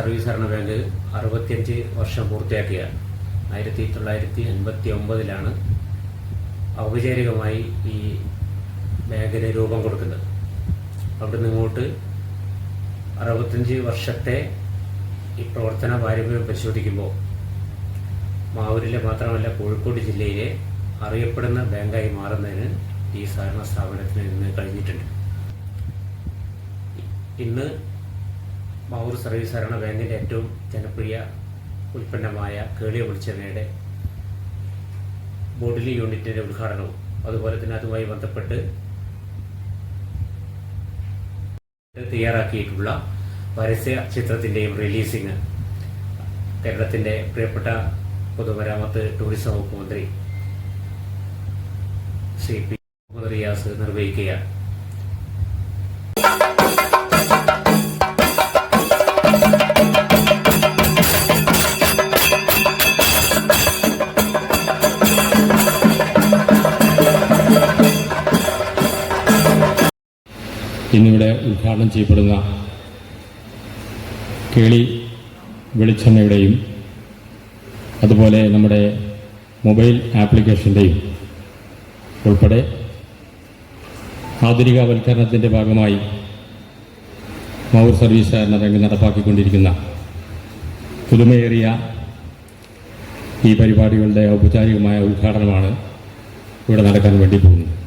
Service ഭരണ bank അറുപത്തിയഞ്ച് വർഷം പൂർത്തിയാക്കിയ ആയിരത്തി തൊള്ളായിരത്തി അൻപത്തി ഒമ്പതിലാണ് ഔപചാരികമായി ഈ ബാങ്കിന് രൂപം കൊടുക്കുന്നത്. അവിടുന്ന് ഇങ്ങോട്ട് അറുപത്തഞ്ച് വർഷത്തെ ഈ പ്രവർത്തന പാരമ്പര്യം പരിശോധിക്കുമ്പോൾ മാവൂരിലെ മാത്രമല്ല കോഴിക്കോട് ജില്ലയിലെ അറിയപ്പെടുന്ന ബാങ്കായി മാറുന്നതിന് ഈ സഹകരണ സ്ഥാപനത്തിന് ഇന്ന് കഴിഞ്ഞിട്ടുണ്ട്. ഇന്ന് മാവൂർ സർവീസ് ഹരണ ബാങ്കിന്റെ ഏറ്റവും ജനപ്രിയ ഉൽപ്പന്നമായ കേളിയ വെളിച്ചെണ്ണയുടെ ബോഡിലി യൂണിറ്റിന്റെ ഉദ്ഘാടനവും അതുപോലെ തന്നെ അതുമായി ബന്ധപ്പെട്ട് തയ്യാറാക്കിയിട്ടുള്ള പരസ്യ ചിത്രത്തിന്റെയും റിലീസിങ് കേരളത്തിന്റെ പ്രിയപ്പെട്ട പൊതുമരാമത്ത് ടൂറിസം വകുപ്പ് മന്ത്രി ശ്രീ പി മുഹമ്മദ് റിയാസ് നിർവഹിക്കുകയാണ്. ഇന്നിവിടെ ഉദ്ഘാടനം ചെയ്യപ്പെടുന്ന കേളി വെളിച്ചെണ്ണയുടെയും അതുപോലെ നമ്മുടെ മൊബൈൽ ആപ്ലിക്കേഷന്റെയും ഉൾപ്പെടെ ആധുനികവൽക്കരണത്തിന്റെ ഭാഗമായി മൗർ സർവീസ് എന്ന രംഗം നടപ്പാക്കിക്കൊണ്ടിരിക്കുന്ന പുതുമയേറിയ ഈ പരിപാടികളുടെ ഔപചാരികമായ ഉദ്ഘാടനമാണ് ഇവിടെ നടക്കാൻ വേണ്ടി പോകുന്നത്.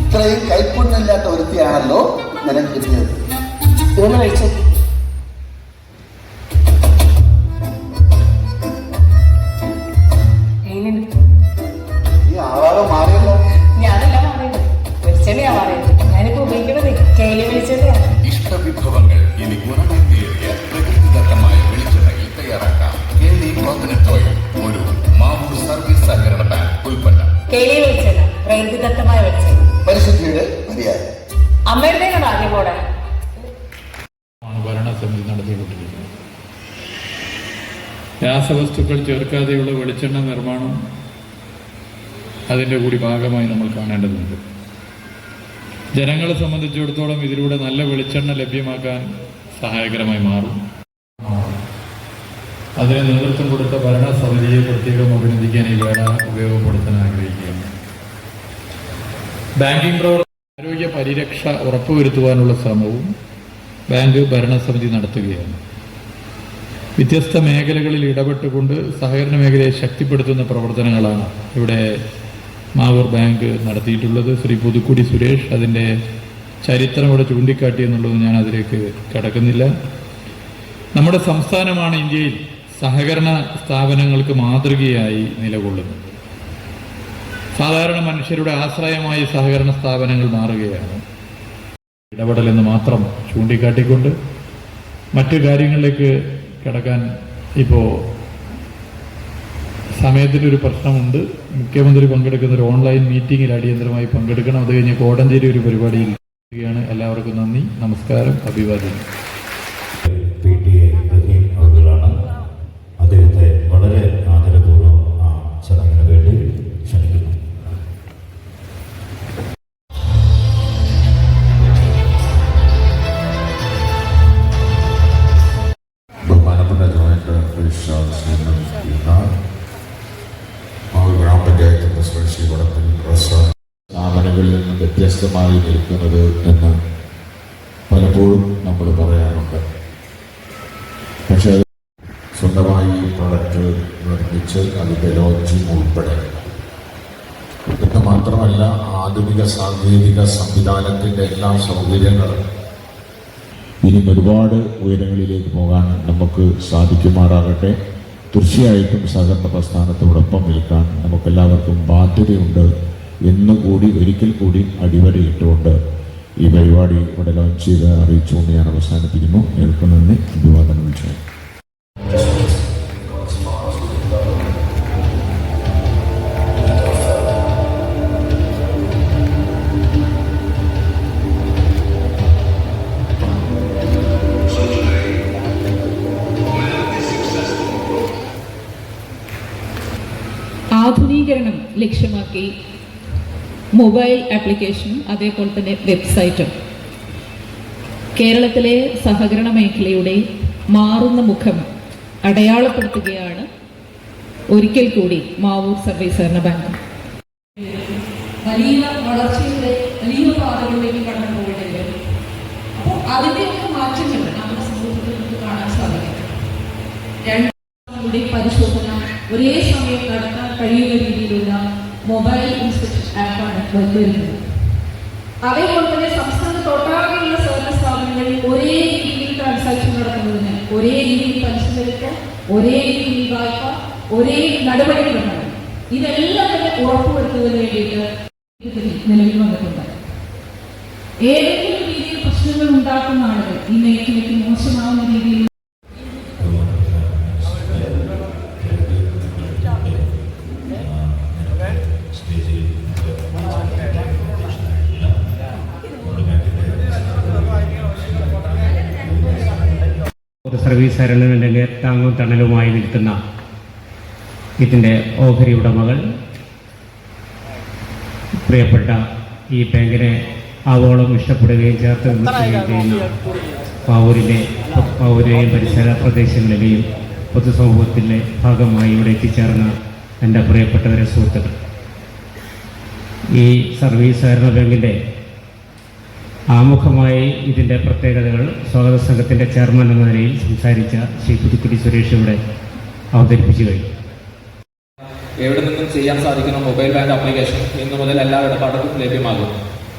ഇത്രയും കൈപ്പുണ്യമില്ലാത്ത ഒരുത്തിയാണല്ലോ നിനക്ക് കിട്ടിയത്. രാസവസ്തുക്കൾ ചേർക്കാതെയുള്ള വെളിച്ചെണ്ണ നിർമ്മാണം അതിന്റെ കൂടി ഭാഗമായി നമ്മൾ കാണേണ്ടതുണ്ട്. ജനങ്ങളെ സംബന്ധിച്ചിടത്തോളം ഇതിലൂടെ നല്ല വെളിച്ചെണ്ണ ലഭ്യമാക്കാൻ സഹായകരമായി മാറും. അതിന് നേതൃത്വം കൊടുത്ത ഭരണസമിതിയെ പ്രത്യേകം അഭിനന്ദിക്കാൻ ഈ വേള ഉപയോഗപ്പെടുത്താൻ ആഗ്രഹിക്കുകയാണ്. ബാങ്കിംഗ് പ്രവർത്തന ആരോഗ്യ പരിരക്ഷ ഉറപ്പുവരുത്തുവാനുള്ള ശ്രമവും ബാങ്ക് ഭരണസമിതി നടത്തുകയാണ്. വ്യത്യസ്ത മേഖലകളിൽ ഇടപെട്ടുകൊണ്ട് സഹകരണ മേഖലയെ ശക്തിപ്പെടുത്തുന്ന പ്രവർത്തനങ്ങളാണ് ഇവിടെ മാവൂർ ബാങ്ക് നടത്തിയിട്ടുള്ളത്. ശ്രീ പുതുക്കുടി സുരേഷ് അതിന്റെ ചരിത്രം ഇവിടെ ചൂണ്ടിക്കാട്ടി എന്നുള്ളത് ഞാൻ അതിലേക്ക് കടക്കുന്നില്ല. നമ്മുടെ സംസ്ഥാനമാണ് ഇന്ത്യയിൽ സഹകരണ സ്ഥാപനങ്ങൾക്ക് മാതൃകയായി നിലകൊള്ളുന്നത്. സാധാരണ മനുഷ്യരുടെ ആശ്രയമായി സഹകരണ സ്ഥാപനങ്ങൾ മാറുകയാണ്. ഇടപെടലെന്ന് മാത്രം ചൂണ്ടിക്കാട്ടിക്കൊണ്ട് മറ്റു കാര്യങ്ങളിലേക്ക് കിടക്കാൻ ഇപ്പോൾ സമയത്തിനൊരു പ്രശ്നമുണ്ട്. മുഖ്യമന്ത്രി പങ്കെടുക്കുന്ന ഒരു ഓൺലൈൻ മീറ്റിംഗിൽ അടിയന്തരമായി പങ്കെടുക്കണം. അത് കഴിഞ്ഞ് കോടഞ്ചേരി ഒരു പരിപാടിയിൽ എല്ലാവർക്കും നന്ദി നമസ്കാരം അഭിവാദ്യം. ശ്രീ സ്ഥാപനങ്ങളിൽ നിന്ന് വ്യത്യസ്തമായി നിൽക്കുന്നത് എന്ന് പലപ്പോഴും നമ്മൾ പറയാറുണ്ട്. പക്ഷേ അത് സ്വന്തമായി പ്രൊഡക്റ്റ് നിർമ്മിച്ച് അതിന്റെ ലോഞ്ചിങ് ഉൾപ്പെടെ. ഇത് മാത്രമല്ല ആധുനിക സാങ്കേതിക സംവിധാനത്തിന്റെ എല്ലാ സൗകര്യങ്ങളും ഇനി ഒരുപാട് ഉയരങ്ങളിലേക്ക് പോകാൻ നമുക്ക് സാധിക്കുമാറാകട്ടെ. തീർച്ചയായിട്ടും സഹകരണ പ്രസ്ഥാനത്തോടൊപ്പം നിൽക്കാൻ നമുക്കെല്ലാവർക്കും ബാധ്യതയുണ്ട് എന്നുകൂടി ഒരിക്കൽ കൂടി അടിവരയിട്ടുകൊണ്ട് ഈ പരിപാടി ഇവിടെ ലോഞ്ച് ചെയ്ത് അറിയിച്ചുകൊണ്ട് ഞാൻ അവസാനിപ്പിക്കുന്നു. ഏൽക്കും നന്ദി. ലക്ഷ്യമാക്കി മൊബൈൽ ആപ്ലിക്കേഷനും അതേപോലെ തന്നെ വെബ്സൈറ്റും കേരളത്തിലെ സഹകരണ മേഖലയുടെ മാറുന്ന മുഖം അടയാളപ്പെടുത്തുകയാണ് ഒരിക്കൽ കൂടി മാവൂർ സർവീസ് സഹകരണ ബാങ്ക്. വലിയ വളർച്ചയുടെ വലിയ പാതകളിലേക്ക് കടന്നു പോകേണ്ടി അപ്പോൾ അതിന്റെയൊക്കെ മാറ്റങ്ങൾ നമ്മുടെ സമൂഹത്തിൽ നമുക്ക് കാണാൻ സാധിക്കും. രണ്ട് നമ്മുടെ പരിശോധന ഒരേ സമയം നടത്താൻ കഴിയുന്ന രീതിയിലുള്ള മൊബൈൽ ഇൻസ്പെക്ഷൻ ആപ്പാണ് വരുന്നത്. അതേപോലെ തന്നെ സംസ്ഥാനത്തൊട്ടാകെയുള്ള സേവന സ്ഥാപനങ്ങളിൽ ഒരേ രീതിയിൽ ട്രാൻസാക്ഷൻ നടക്കുന്നതിന് ഒരേ രീതിയിൽ പരിശോധനയ്ക്ക് ഒരേ രീതിയിൽ വായ്പ ഒരേ നടപടിക്രമങ്ങൾ ഇതെല്ലാം തന്നെ ഉറപ്പുവരുത്തുന്നതിന് വേണ്ടിയിട്ട് നിലവിൽ വന്നിട്ടുണ്ട്. ഏതെങ്കിലും രീതിയിൽ പ്രശ്നങ്ങൾ ഉണ്ടാക്കുന്ന ആളുകൾ ഈ മേഖലയ്ക്ക് മോശമാവുന്ന രീതിയിൽ ഒരു സർവീസ് സഹകരണത്തിന്റെ താങ്ങും തണലുമായി നിൽക്കുന്ന ഇതിന്റെ ഓഹരി ഉടമകൾ. പ്രിയപ്പെട്ട ഈ ബാങ്കിനെ ആവോളം ഇഷ്ടപ്പെടുകയും ചേർത്ത് നിർത്തുകയും ചെയ്യുന്ന പാവൂരിലെ പാവൂരെയും പരിസര പ്രദേശങ്ങളിലെയും പൊതുസമൂഹത്തിന്റെ ഭാഗമായി ഇവിടെ എത്തിച്ചേർന്ന എന്റെ പ്രിയപ്പെട്ടവരെ സുഹൃത്തുക്കൾ ഈ സർവീസ് സഹകരണ ബാങ്കിന്റെ ആമുഖമായി ഇതിന്റെ പ്രത്യേകതകൾ സ്വാഗത സംഘത്തിന്റെ ചെയർമാൻ എന്ന നിലയിൽ സംസാരിച്ച ശ്രീ പുതുക്കുടി സുരേഷ് ഇവിടെ അവതരിപ്പിച്ചു കഴിഞ്ഞു. എവിടെ നിന്നും ചെയ്യാൻ സാധിക്കുന്ന മൊബൈൽ ബാങ്ക് ആപ്ലിക്കേഷൻ ഇന്നു മുതൽ എല്ലാ ഇടപാടുകളും ലഭ്യമാകും.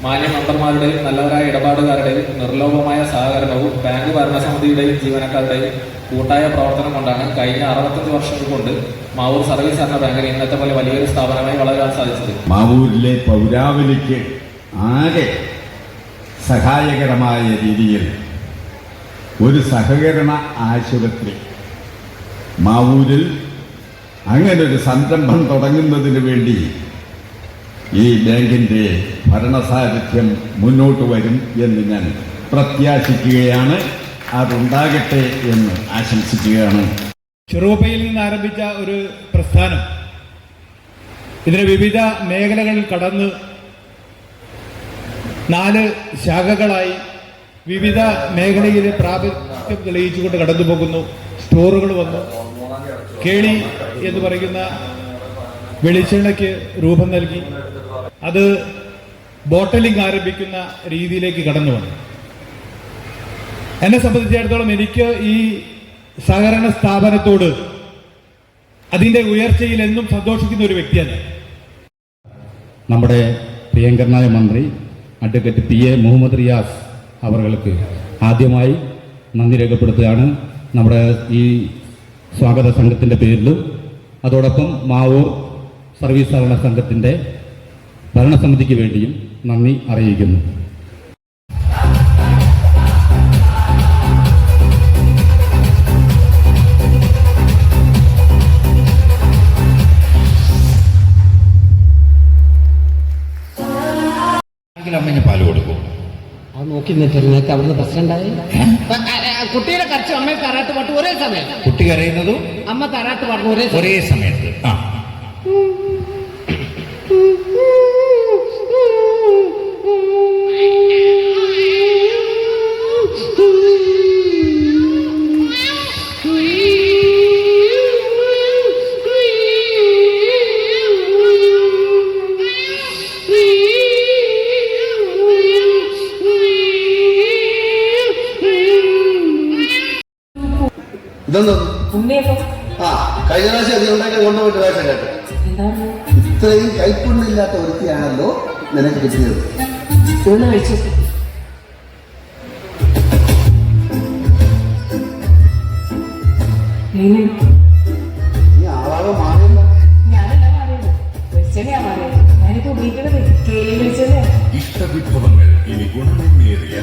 മാന്യ മെമ്പർമാരുടെയും നല്ലവരായ ഇടപാടുകാരുടെയും നിർലോഭമായ സഹകരണവും ബാങ്ക് ഭരണസമിതിയുടെയും ജീവനക്കാരുടെയും കൂട്ടായ പ്രവർത്തനം കൊണ്ടാണ് കഴിഞ്ഞ അറുപത്തഞ്ച് വർഷങ്ങൾ കൊണ്ട് മാവൂർ സർവീസ് എന്ന ബാങ്കിന് ഇന്നത്തെ പോലെ വലിയൊരു സ്ഥാപനമായി വളരാൻ സാധിച്ചത്. മാവൂരിലെ പൗരാവലിക്ക് ആകെ സഹായകരമായ രീതിയിൽ ഒരു സഹകരണ ആശുപത്രി മാവൂരിൽ അങ്ങനെ ഒരു സംരംഭം തുടങ്ങുന്നതിന് വേണ്ടി ഈ ബാങ്കിന്റെ ഭരണസാരഥ്യം മുന്നോട്ട് വരും എന്ന് ഞാൻ പ്രത്യാശിക്കുകയാണ്. അതുണ്ടാകട്ടെ എന്ന് ആശംസിക്കുകയാണ്. ചെറുപ്പയിൽ നിന്ന് ആരംഭിച്ച ഒരു പ്രസ്ഥാനം ഇതിന് വിവിധ മേഖലകളിൽ കടന്ന് നാല് ശാഖകളായി വിവിധ മേഖലയിൽ പ്രാബല്യം തെളിയിച്ചുകൊണ്ട് കടന്നു പോകുന്നു സ്റ്റോറുകൾ വന്നു. കേളി എന്ന് പറയുന്ന വെളിച്ചെണ്ണയ്ക്ക് രൂപം നൽകി. അത് ബോട്ടലിംഗ് ആരംഭിക്കുന്ന രീതിയിലേക്ക് കടന്നു വന്നു. എന്നെ സംബന്ധിച്ചിടത്തോളം എനിക്ക് ഈ സഹകരണ സ്ഥാപനത്തോട് അതിന്റെ ഉയർച്ചയിൽ എന്നും സന്തോഷിക്കുന്ന ഒരു വ്യക്തിയാണ്. നമ്മുടെ പ്രിയങ്കരനായ മന്ത്രി advocate P A Muhammad Riyas അവർക്ക് ആദ്യമായി നന്ദി രേഖപ്പെടുത്തുകയാണ്. നമ്മുടെ ഈ സ്വാഗത സംഘത്തിന്റെ പേരിലും അതോടൊപ്പം മാവൂർ സർവീസ് സഹകരണ സംഘത്തിന്റെ ഭരണസമിതിക്ക് വേണ്ടിയും നന്ദി അറിയിക്കുന്നു. നോക്കി നിന്നിട്ട് അവിടുന്ന് പ്രസിഡന്റായി കുട്ടിയുടെ കരച്ചും അമ്മയെ താരാട്ട് പാട്ട് ഒരേ സമയം കുട്ടി കരയുന്നതും അമ്മ താരാട്ട് പാട്ട് ഒരേ ഒരേ സമയത്ത്. ആ. ഇതൊന്നും ഉണ്ണിയപ്പം? ആ കഴിഞ്ഞ പ്രാവശ്യം അത് ഉണ്ടാക്കി കൊണ്ടുപോയിട്ട് പ്രാവശ്യം കേട്ടോ. ഇത്രയും കൈപ്പുണ്ണില്ലാത്ത ഒരുത്തിയാണല്ലോ നിനക്ക് കിട്ടിയത്. ഊണ് കഴിച്ചു. നീ ആളാകെ മാറിയില്ല ഞാനല്ല മാറിയത്. വെളിച്ചെണ്ണയാ മാറിയത്. ഞാനിപ്പോ ഉപയോഗിക്കണത് കേളി വെളിച്ചെണ്ണ ഇഷ്ടവിഭവങ്ങൾ ഇനി ഗുണമേന്മേറിയ